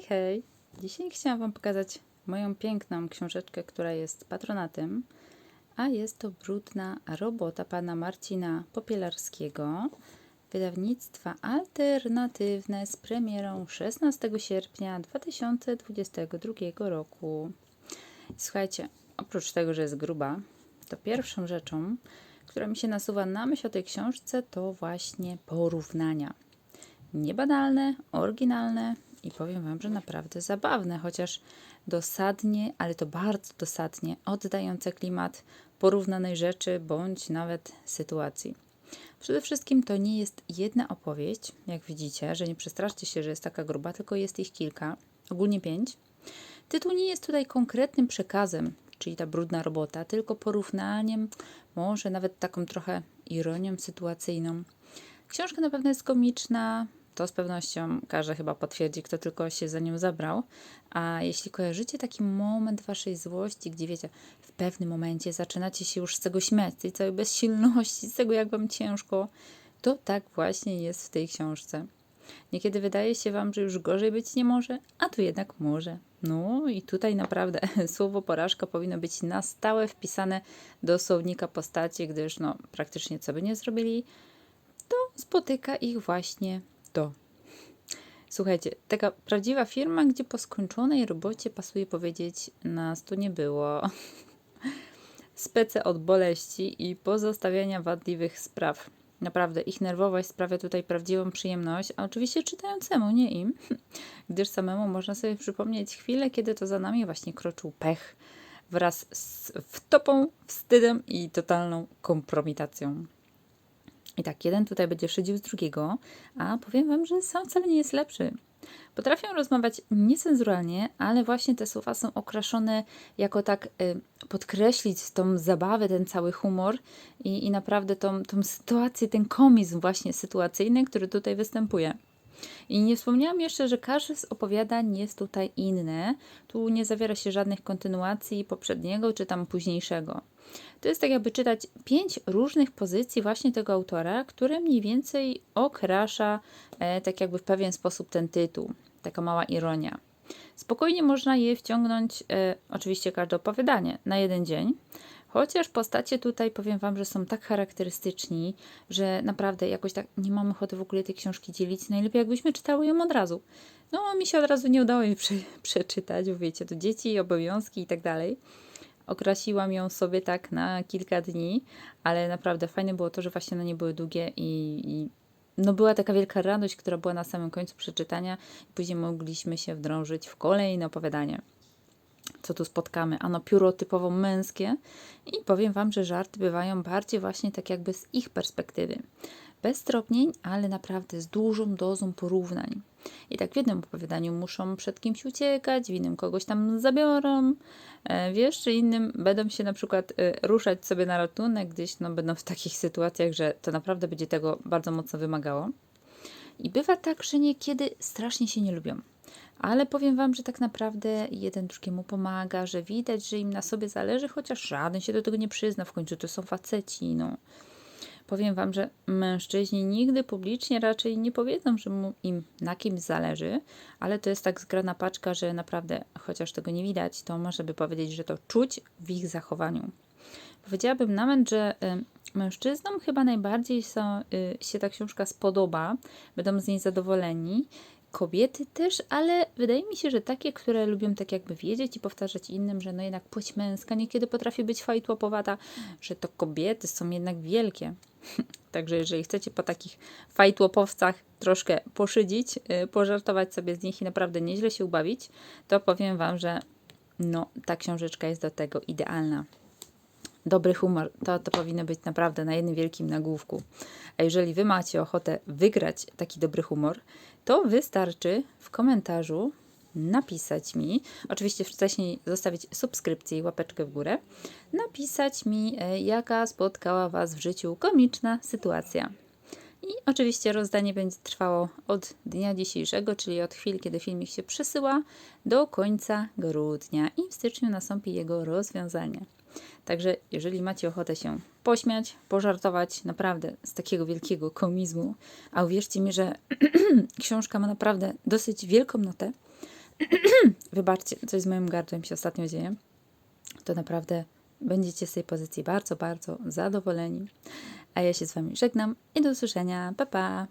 Hej, hej! Dzisiaj chciałam Wam pokazać moją piękną książeczkę, która jest patronatem, a jest to brudna robota pana Marcina Popielarskiego, wydawnictwa alternatywne z premierą 16 sierpnia 2022 roku. Słuchajcie, oprócz tego, że jest gruba, to pierwszą rzeczą, która mi się nasuwa na myśl o tej książce, to właśnie porównania niebanalne, oryginalne i powiem Wam, że naprawdę zabawne, chociaż dosadnie, ale to bardzo dosadnie, oddające klimat porównanej rzeczy bądź nawet sytuacji. Przede wszystkim to nie jest jedna opowieść, jak widzicie, że nie przestraszcie się, że jest taka gruba, tylko jest ich kilka, ogólnie pięć. Tytuł nie jest tutaj konkretnym przekazem, czyli ta brudna robota, tylko porównaniem, może nawet taką trochę ironią sytuacyjną. Książka na pewno jest komiczna, to z pewnością każdy chyba potwierdzi, kto tylko się za nią zabrał. A jeśli kojarzycie taki moment waszej złości, gdzie wiecie, w pewnym momencie zaczynacie się już z tego śmiać, z tej całej bezsilności, z tego jak wam ciężko, to tak właśnie jest w tej książce. Niekiedy wydaje się wam, że już gorzej być nie może, a tu jednak może. No i tutaj naprawdę słowo porażka powinno być na stałe wpisane do słownika postaci, gdyż no praktycznie co by nie zrobili, to spotyka ich właśnie to. Słuchajcie, taka prawdziwa firma, gdzie po skończonej robocie pasuje powiedzieć, nas tu nie było. Spece od boleści i pozostawiania wadliwych spraw. Naprawdę, ich nerwowość sprawia tutaj prawdziwą przyjemność, a oczywiście czytającemu, nie im, gdyż samemu można sobie przypomnieć chwilę, kiedy to za nami właśnie kroczył pech wraz z wtopą, wstydem i totalną kompromitacją. I tak, jeden tutaj będzie szydził z drugiego, a powiem Wam, że sam wcale nie jest lepszy. Potrafią rozmawiać niecenzuralnie, ale właśnie te słowa są okraszone jako tak y, podkreślić tą zabawę, ten cały humor i, i naprawdę tą, tą sytuację, ten komizm właśnie sytuacyjny, który tutaj występuje. I nie wspomniałam jeszcze, że każde z opowiadań jest tutaj inne. Tu nie zawiera się żadnych kontynuacji poprzedniego czy tam późniejszego. To jest tak jakby czytać pięć różnych pozycji właśnie tego autora, które mniej więcej okrasza e, tak jakby w pewien sposób ten tytuł. Taka mała ironia. Spokojnie można je wciągnąć, e, oczywiście każde opowiadanie, na jeden dzień. Chociaż postacie tutaj powiem Wam, że są tak charakterystyczni, że naprawdę jakoś tak nie mamy ochoty w ogóle tej książki dzielić. Najlepiej jakbyśmy czytały ją od razu. No, mi się od razu nie udało jej prze, przeczytać, bo wiecie, to dzieci, obowiązki i tak dalej. Okrasiłam ją sobie tak na kilka dni, ale naprawdę fajne było to, że właśnie one nie były długie i, i no była taka wielka radość, która była na samym końcu przeczytania później mogliśmy się wdrążyć w kolejne opowiadanie. Co tu spotkamy? Ano pióro typowo męskie i powiem Wam, że żarty bywają bardziej właśnie tak jakby z ich perspektywy. Bez stropnień, ale naprawdę z dużą dozą porównań. I tak w jednym opowiadaniu muszą przed kimś uciekać, w innym kogoś tam zabiorą, e, w jeszcze innym będą się na przykład e, ruszać sobie na ratunek, gdzieś no, będą w takich sytuacjach, że to naprawdę będzie tego bardzo mocno wymagało. I bywa tak, że niekiedy strasznie się nie lubią. Ale powiem Wam, że tak naprawdę jeden drugiemu pomaga, że widać, że im na sobie zależy, chociaż żaden się do tego nie przyzna. W końcu to są faceci, no. Powiem Wam, że mężczyźni nigdy publicznie raczej nie powiedzą, że mu im na kimś zależy, ale to jest tak zgrana paczka, że naprawdę, chociaż tego nie widać, to można by powiedzieć, że to czuć w ich zachowaniu. Powiedziałabym nawet, że y, mężczyznom chyba najbardziej y, się ta książka spodoba, będą z niej zadowoleni. Kobiety też, ale wydaje mi się, że takie, które lubią tak jakby wiedzieć i powtarzać innym, że no jednak płeć męska niekiedy potrafi być fajtłopowata, że to kobiety są jednak wielkie. Także jeżeli chcecie po takich fajtłopowcach troszkę poszydzić, y, pożartować sobie z nich i naprawdę nieźle się ubawić, to powiem Wam, że no, ta książeczka jest do tego idealna. Dobry humor to, to powinno być naprawdę na jednym wielkim nagłówku. A jeżeli Wy macie ochotę wygrać taki dobry humor, to wystarczy w komentarzu napisać mi, oczywiście wcześniej zostawić subskrypcję i łapeczkę w górę, napisać mi, e, jaka spotkała Was w życiu komiczna sytuacja. I oczywiście rozdanie będzie trwało od dnia dzisiejszego, czyli od chwili, kiedy filmik się przesyła, do końca grudnia i w styczniu nastąpi jego rozwiązanie. Także jeżeli macie ochotę się pośmiać, pożartować naprawdę z takiego wielkiego komizmu, a uwierzcie mi, że książka ma naprawdę dosyć wielką notę, Wybaczcie, coś z moim gardłem się ostatnio dzieje. To naprawdę będziecie z tej pozycji bardzo, bardzo zadowoleni. A ja się z Wami żegnam i do usłyszenia. Pa, pa!